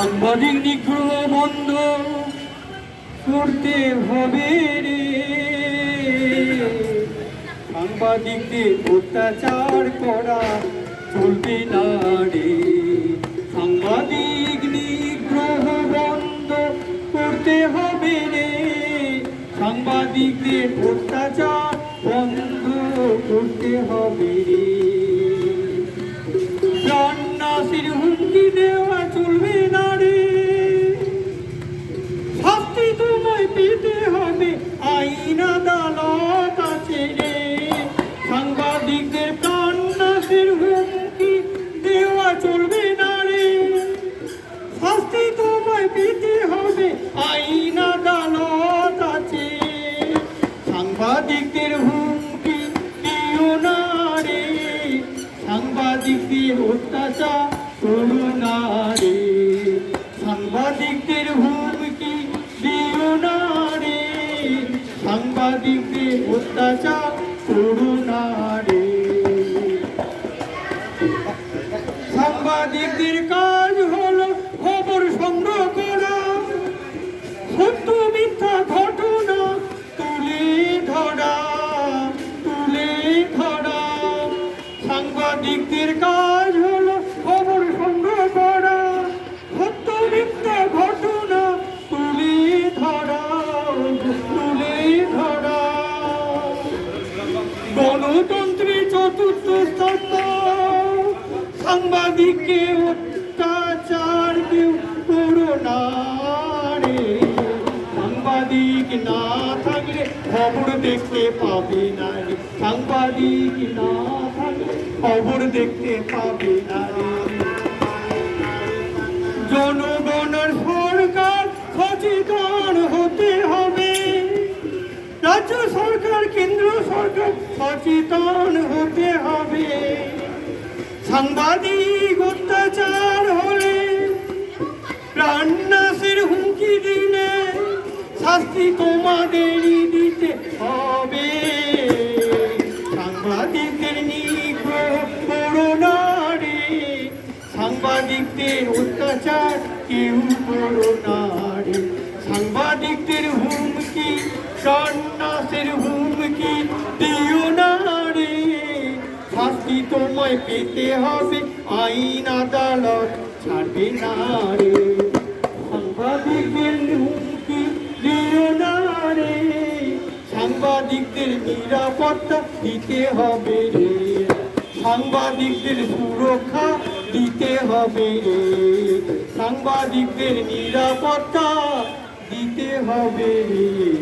সাংবাদিক নিগ্রহ বন্ধ করতে হবে রে। সাংবাদিকদের অত্যাচার করা চলবে না রে। সাংবাদিক নিগ্রহ বন্ধ করতে হবে রে। সাংবাদিকদের অত্যাচার বন্ধ করতে হবে রে। সাংবাদিকদের হুমকি দিও না রে। সাংবাদিকদের অত্যাচার করো চতুর্থ স্তম্ভ সাংবাদিককে অত্যাচার কেউ করো না রে। সাংবাদিক না থাকলে খবর দেখতে পাবে না রে। সাংবাদিক না থাকলে খবর দেখতে পাবে না রে। জনগণের সরকার সচেতন রাজ্য সরকার, কেন্দ্র সরকার সচেতন হতে হবে। সাংবাদিক অত্যাচার হলে প্রাণনাশের হুমকি দিলে শাস্তি তোমাদেরই দিতে হবে। সাংবাদিকদের নিগ্রহ করো না রে সাংবাদিকদের অত্যাচার কেউ করো না। তোমায় পেতে হবে আইন আদালত ছাড়বে না রে। সাংবাদিকদের হুমকি দিও না রে। সাংবাদিকদের নিরাপত্তা দিতে হবে রে। সাংবাদিকদের সুরক্ষা দিতে হবে রে। সাংবাদিকদের নিরাপত্তা দিতে হবে রে।